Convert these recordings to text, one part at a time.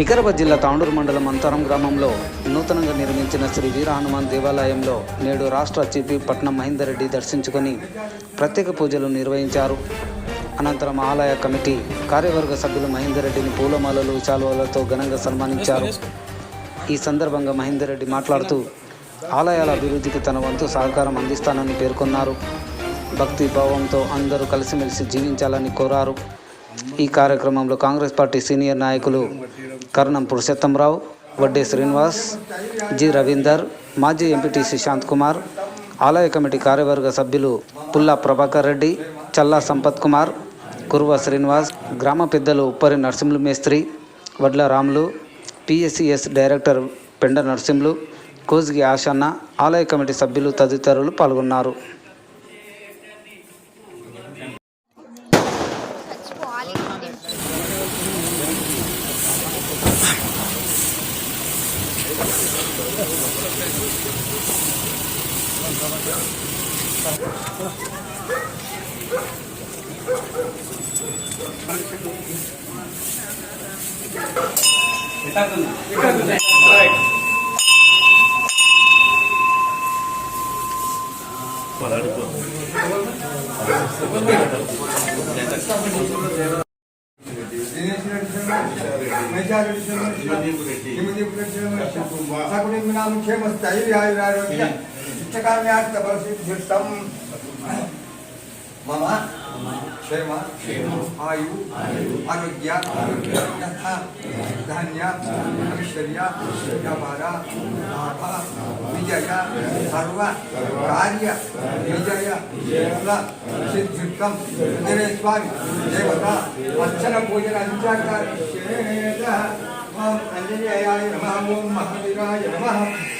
వికారాబాద్ జిల్లా తాండూరు మండలం అంతరం గ్రామంలో నూతనంగా నిర్మించిన శ్రీ వీర హనుమాన్ దేవాలయంలో నేడు రాష్ట్ర చీపీ పట్నం మహేందర్ రెడ్డి దర్శించుకొని ప్రత్యేక పూజలు నిర్వహించారు. అనంతరం ఆలయ కమిటీ కార్యవర్గ సభ్యులు మహేందర్ రెడ్డిని పూలమాలలు చాలువలతో ఘనంగా సన్మానించారు. ఈ సందర్భంగా మహేందర్ రెడ్డి మాట్లాడుతూ ఆలయాల అభివృద్ధికి తన వంతు సహకారం అందిస్తానని పేర్కొన్నారు. భక్తి భావంతో అందరూ కలిసిమెలిసి జీవించాలని కోరారు. ఈ కార్యక్రమంలో కాంగ్రెస్ పార్టీ సీనియర్ నాయకులు కరణం పురుషోత్తంరావు వడ్డే శ్రీనివాస్. జి. రవీందర్. మాజీ ఎంపీటీసీ శాంత్ కుమార్. ఆలయ కమిటీ కార్యవర్గ సభ్యులు పుల్లా ప్రభాకర్ రెడ్డి చల్లా సంపత్ కుమార్ కురువ శ్రీనివాస్ గ్రామ పెద్దలు ఉప్పరి నరసింహులు మేస్త్రి వడ్ల రాములు పిఎస్సిఎస్ డైరెక్టర్ పెండ నరసింహులు కోజ్గి ఆశన్న ఆలయ కమిటీ సభ్యులు తదితరులు పాల్గొన్నారు. 痛くない ఆరోగ్య యథ ధాన్య ఐశ్వర్య వ్యాపార లాభ విజయ సర్వ కార్య విజయ ఫల సిద్ధిర్థం ఆంజనేయ స్వామి దేవత అర్చన పూజన అంత్యాకారేత ఓం అంజనేయాయ నమః ఓం మహావీరాయ నమః ఓం హనుమతే నమః మారుతాత్మజాయ నమః.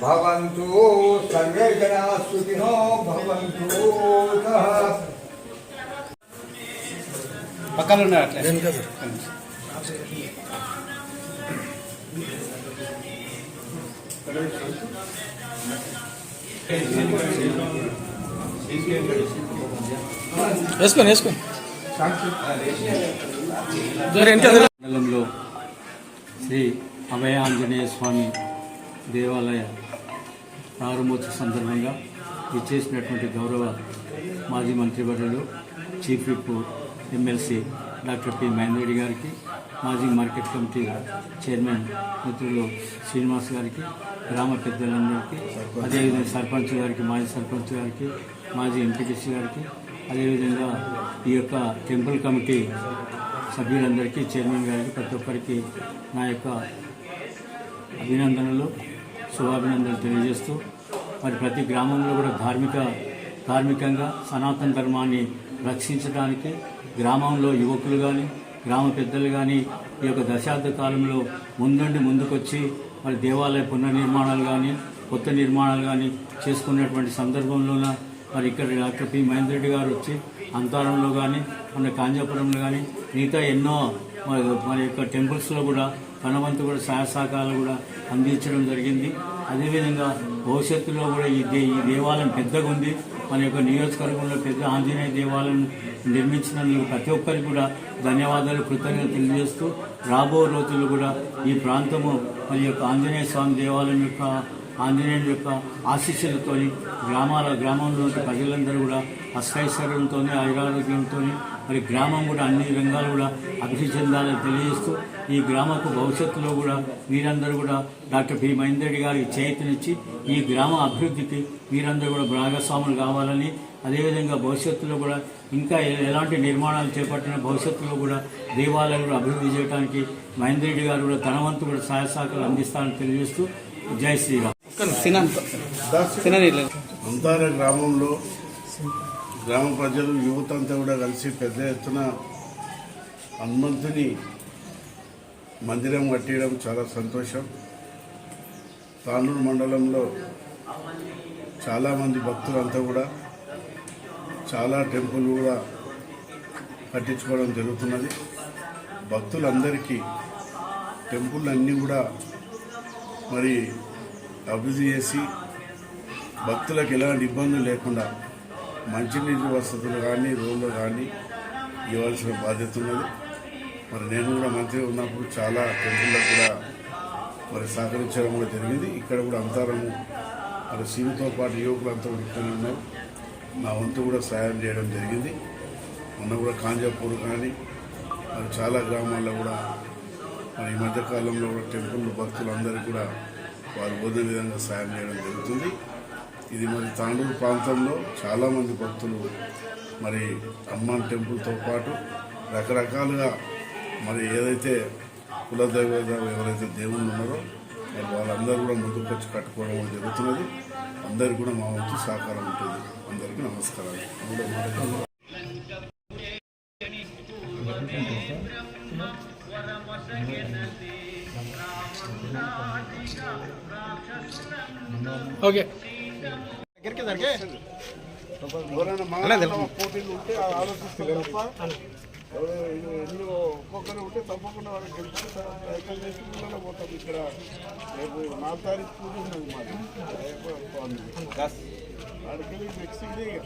భవంతు సర్వే జనా సుఖినో భవంతు పక్కన ఉన్నాయి అట్లా. వేసుకోండి వేసుకోండి మండలంలో శ్రీ అభయ ఆంజనేయ స్వామి దేవాలయ ప్రారంభోత్సవ సందర్భంగా ఇచ్చేసినటువంటి గౌరవ మాజీ మంత్రివర్యులు chief whip MLC doctor P Mahendareddy గారికి మాజీ మార్కెట్ కమిటీ చైర్మన్ మిత్రులు శ్రీనివాస్ గారికి గ్రామ పెద్దలందరికీ అదేవిధంగా సర్పంచ్ గారికి మాజీ సర్పంచ్ గారికి మాజీ ఎంపీటీసీ గారికి అదేవిధంగా ఈ యొక్క టెంపుల్ కమిటీ సభ్యులందరికీ చైర్మన్ గారికి ప్రతి ఒక్కరికి నా యొక్క అభినందనలు. శుభాభినందనలు తెలియజేస్తూ మరి ప్రతి గ్రామంలో కూడా ధార్మిక ధార్మికంగా సనాతన ధర్మాన్ని రక్షించడానికి గ్రామంలో యువకులు కానీ గ్రామ పెద్దలు కానీ ఈ యొక్క దశాబ్ద కాలంలో ముందుండి ముందుకొచ్చి మరి దేవాలయ పునర్నిర్మాణాలు కానీ కొత్త నిర్మాణాలు కానీ చేసుకున్నటువంటి సందర్భంలోన మరి ఇక్కడ డాక్టర్ పి. మహేందర్ రెడ్డి గారు వచ్చి అంతారంలో కానీ మన కాంజాపురంలో కానీ మిగతా ఎన్నో మరి మన యొక్క టెంపుల్స్లో కూడా పనవంతు కూడా సహాయ సహకారాలు కూడా అందించడం జరిగింది. అదేవిధంగా భవిష్యత్తులో కూడా ఈ దే ఈ దేవాలయం పెద్దగా ఉంది. మన యొక్క నియోజకవర్గంలో పెద్ద ఆంజనేయ దేవాలయం నిర్మించినందుకు ప్రతి ఒక్కరికి కూడా ధన్యవాదాలు కృతజ్ఞతలు తెలియజేస్తూ రాబో రోజులు కూడా ఈ ప్రాంతము మరి యొక్క ఆంజనేయ స్వామి దేవాలయం యొక్క ఆంజనేయుని యొక్క ఆశీస్సులతోని గ్రామాల గ్రామంలోని ప్రజలందరూ కూడా అష్టైశ్వర్యంతో ఆయురారోగ్యంతో మరి గ్రామం కూడా అన్ని రంగాలు కూడా అభివృద్ధి చెందాలని తెలియజేస్తూ ఈ గ్రామకు భవిష్యత్తులో కూడా మీరందరూ కూడా డాక్టర్ పి మహేందర్ రెడ్డి గారికి చేతినిచ్చి ఈ గ్రామ అభివృద్ధికి మీరందరూ కూడా భాగస్వాములు కావాలని అదేవిధంగా భవిష్యత్తులో కూడా ఇంకా ఎలాంటి నిర్మాణాలు చేపట్టిన భవిష్యత్తులో కూడా దేవాలయాలు కూడా అభివృద్ధి చేయడానికి మహేందర్ రెడ్డి గారు కూడా తన వంతు కూడా సహాయ సహకారాలు అందిస్తారని తెలియజేస్తూ జై శ్రీరామ్. అంతార గ్రామంలో గ్రామ ప్రజలు యువత అంతా కూడా కలిసి పెద్ద ఎత్తున హనుమంతుని మందిరం కట్టేయడం చాలా సంతోషం. తాండూరు మండలంలో చాలామంది భక్తులంతా కూడా చాలా టెంపుల్ కూడా కట్టించుకోవడం జరుగుతున్నది. భక్తులందరికీ టెంపుల్ అన్నీ కూడా మరి అభివృద్ధి చేసి భక్తులకు ఎలాంటి ఇబ్బందులు లేకుండా మంచినీటి వసతులు కానీ రోడ్లు కానీ ఇవ్వాల్సిన బాధ్యత ఉన్నది. మరి నేను కూడా మంత్రి ఉన్నప్పుడు చాలా టెంపుల్లకు కూడా మరి సహకరించడం కూడా జరిగింది. ఇక్కడ కూడా అంతరము మరి సీమతో పాటు యువకులు అంతా ఇక్కడే ఉన్నారు. నా వంతు కూడా సాయం చేయడం జరిగింది. మొన్న కూడా కాంజాపూర్ కానీ మరి చాలా గ్రామాల్లో కూడా మరి ఈ మధ్యకాలంలో కూడా టెంపుల్ భక్తులందరికీ కూడా వారు పోదే విధంగా సాయం చేయడం జరుగుతుంది. ఇది మరి తాండూరు ప్రాంతంలో చాలామంది భక్తులు మరి హనుమాన్ టెంపుల్తో పాటు రకరకాలుగా మరి ఏదైతే కులదైవ ఎవరైతే దేవుళ్ళు ఉన్నారో మరి వాళ్ళందరూ కూడా ముందుకు వచ్చి కట్టుకోవడం జరుగుతున్నది. అందరికీ కూడా మా వంతు సహకారం ఉంటుంది. అందరికీ నమస్కారాలు. ఓకే. ఇది ఎన్ని ఒక్కొక్కరు ఉంటే తప్పకుండా వాళ్ళకి ప్రయత్నం చేసి ముందులో పోతాం ఇక్కడ. రేపు నాలుగు తారీఖు పూజ ఉన్నది మాది. వెళ్ళి నెక్స్ట్ ఇదే ఇక.